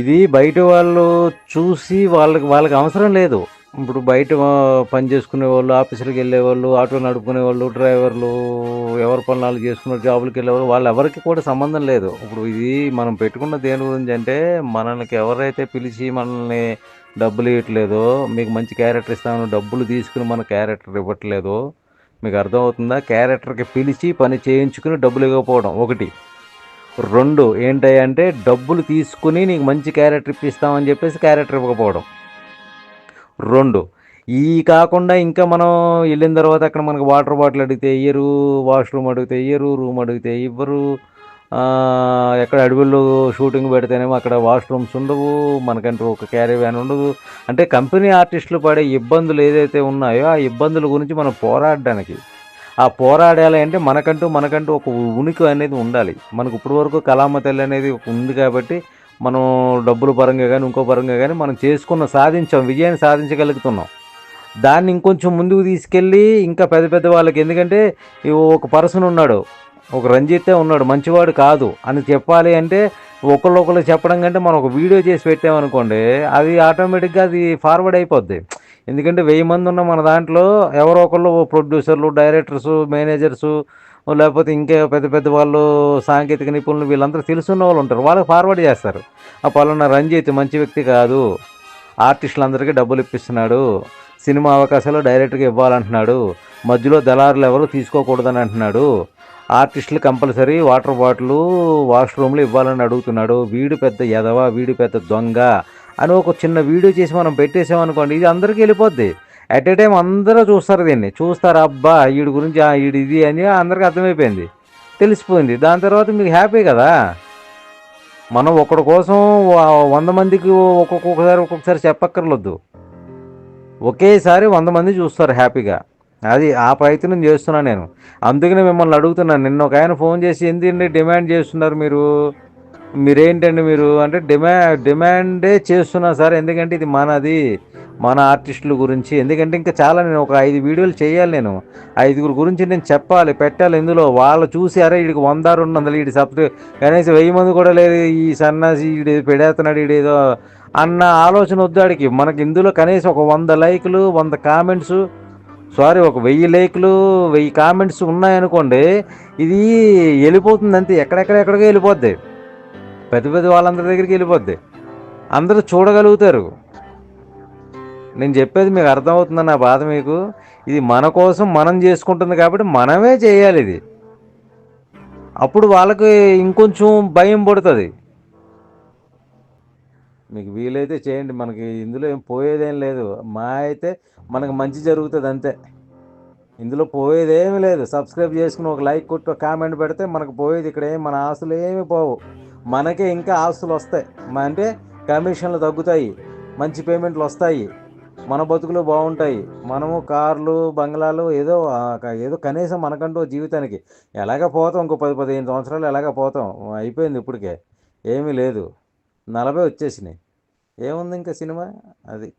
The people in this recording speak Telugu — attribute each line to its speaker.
Speaker 1: ఇది బయట వాళ్ళు చూసి వాళ్ళకి వాళ్ళకి అవసరం లేదు. ఇప్పుడు బయట పని చేసుకునే వాళ్ళు ఆఫీసులకు వెళ్ళేవాళ్ళు ఆటో నడుపుకునే వాళ్ళు డ్రైవర్లు ఎవరి పనులు చేసుకునే జాబులకు వెళ్ళేవాళ్ళు వాళ్ళు వాళ్ళు ఎవరికి కూడా సంబంధం లేదు. ఇప్పుడు ఇది మనం పెట్టుకున్న దేని గురించి అంటే మనల్ని ఎవరైతే పిలిచి మనల్ని డబ్బులు ఇవ్వట్లేదో మీకు మంచి క్యారెక్టర్ ఇస్తామని డబ్బులు తీసుకుని మన క్యారెక్టర్ ఇవ్వట్లేదో మీకు అర్థమవుతుందా? క్యారెక్టర్కి పిలిచి పని చేయించుకుని డబ్బులు ఇవ్వకపోవడం ఒకటి. రెండు ఏంటంటే డబ్బులు తీసుకుని నీకు మంచి క్యారెక్టర్ ఇప్పిస్తామని చెప్పేసి క్యారెక్టర్ ఇవ్వకపోవడం. రెండు ఈ కాకుండా ఇంకా మనం వెళ్ళిన తర్వాత అక్కడ మనకు వాటర్ బాటిల్ అడిగితే ఇయ్యరు వాష్రూమ్ అడిగితే ఇయ్యరు రూమ్ అడిగితే ఇవ్వరు ఎక్కడ అడవుల్లో షూటింగ్ పెడితేనేమో అక్కడ వాష్రూమ్స్ ఉండవు మనకంటూ ఒక క్యారీ వ్యాన్ ఉండదు. అంటే కంపెనీ ఆర్టిస్టులు పడే ఇబ్బందులు ఏదైతే ఉన్నాయో ఆ ఇబ్బందుల గురించి మనం పోరాడడానికి ఆ పోరాడాలి అంటే మనకంటూ మనకంటూ ఒక ఉనికి అనేది ఉండాలి. మనకు ఇప్పటి వరకు కలామ తల్లి అనేది ఉంది కాబట్టి మనం డబ్బుల పరంగా కానీ ఇంకో పరంగా కానీ మనం చేసుకున్న సాధించాం విజయాన్ని సాధించగలుగుతున్నాం. దాన్ని ఇంకొంచెం ముందుకు తీసుకెళ్ళి ఇంకా పెద్ద పెద్ద వాళ్ళకి ఎందుకంటే ఒక పర్సన్ ఉన్నాడు ఒక రంజితే ఉన్నాడు మంచివాడు కాదు అని చెప్పాలి అంటే ఒకళ్ళొకళ్ళు చెప్పడం కంటే మనం ఒక వీడియో చేసి పెట్టామనుకోండి అది ఆటోమేటిక్గా అది ఫార్వర్డ్ అయిపోద్ది. ఎందుకంటే వెయ్యి మంది ఉన్న మన దాంట్లో ఎవరో ఒకళ్ళు ప్రొడ్యూసర్లు డైరెక్టర్స్ మేనేజర్స్ లేకపోతే ఇంకా పెద్ద పెద్ద వాళ్ళు సాంకేతిక నిపుణులు వీళ్ళందరూ తెలుసున్న వాళ్ళు ఉంటారు. వాళ్ళకి ఫార్వర్డ్ చేస్తారు. ఆ పలానా రంజిత్ మంచి వ్యక్తి కాదు. ఆర్టిస్టులందరికీ డబ్బులు ఇప్పిస్తున్నాడు. సినిమా అవకాశాలు డైరెక్ట్గా ఇవ్వాలంటున్నాడు. మధ్యలో దళారులు ఎవరు తీసుకోకూడదని అంటున్నాడు. ఆర్టిస్టులు కంపల్సరీ వాటర్ బాటిల్ వాష్రూమ్లు ఇవ్వాలని అడుగుతున్నాడు. వీడు పెద్ద ఎదవ వీడు పెద్ద దొంగ. అని ఒక చిన్న వీడియో చేసి మనం పెట్టేసామనుకోండి ఇది అందరికీ వెళ్ళిపోద్ది. అట్ ఏ టైం అందరూ చూస్తారు దీన్ని. చూస్తారు అబ్బా వీడి గురించి ఆ, వీడి ఇది అని అందరికీ అర్థమైపోయింది. తెలిసిపోయింది. దాని తర్వాత మీకు హ్యాపీ కదా? మనం ఒకడి కోసం వంద మందికి ఒక్కొక్కసారి ఒక్కొక్కసారి చెప్పక్కర్లొద్దు. ఒకేసారి వంద మంది చూస్తారు హ్యాపీగా అది ఆ ప్రయత్నం చేస్తున్నాను నేను. అందుకనే మిమ్మల్ని అడుగుతున్నాను. నిన్న ఒక ఆయన ఫోన్ చేసి ఎందుకండి డిమాండ్ చేస్తున్నారు మీరు? మీరేంటండి మీరు? అంటే డిమా డిమాండే చేస్తున్నా సార్. ఎందుకంటే ఇది మనది మన ఆర్టిస్టుల గురించి. ఎందుకంటే ఇంకా చాలా నేను ఒక ఐదు వీడియోలు చేయాలి నేను. ఐదుగురు గురించి నేను చెప్పాలి పెట్టాలి ఇందులో. వాళ్ళు చూసి అరే వీడికి వంద రెండు వందలు వీడి సబ్స్క్రై కనీసం వెయ్యి మంది కూడా లేదు. ఈ సన్నాసి వీడు పెడేస్తున్నాడు వీడేదో అన్న ఆలోచన వద్దాడికి మనకి ఇందులో కనీసం ఒక వంద లైకులు వంద కామెంట్స్ సారీ ఒక వెయ్యి లైకులు వెయ్యి కామెంట్స్ ఉన్నాయనుకోండి ఇది వెళ్ళిపోతుంది అంతే. ఎక్కడెక్కడెక్కడికో వెళ్ళిపోద్ది. పెద్ద పెద్ద వాళ్ళందరి దగ్గరికి వెళ్ళిపోద్ది. అందరూ చూడగలుగుతారు. నేను చెప్పేది మీకు అర్థమవుతుంది నా బాధ మీకు? ఇది మన కోసం మనం చేసుకుంటుంది కాబట్టి మనమే చేయాలి ఇది. అప్పుడు వాళ్ళకి ఇంకొంచెం భయం పడుతుంది. మీకు వీలైతే చేయండి. మనకి ఇందులో ఏం పోయేదేం లేదు. మా అయితే మనకు మంచి జరుగుతుంది అంతే. ఇందులో పోయేదేమీ లేదు. సబ్స్క్రైబ్ చేసుకుని ఒక లైక్ కొట్టి ఒక కామెంట్ పెడితే మనకు పోయేది ఇక్కడ ఏం? మన ఆస్తులు ఏమి పోవు. మనకే ఇంకా ఆస్తులు వస్తాయి. అంటే కమిషన్లు తగ్గుతాయి. మంచి పేమెంట్లు వస్తాయి. మన బతుకులు బాగుంటాయి. మనము కార్లు బంగ్లాలు ఏదో ఏదో కనీసం మనకంటూ జీవితానికి. ఎలాగ పోతాం ఇంకో పది పదిహేను సంవత్సరాలు ఎలాగ పోతాం? అయిపోయింది ఇప్పటికే. ఏమీ లేదు. నలభై వచ్చేసినాయి. ఏముంది ఇంకా సినిమా? అది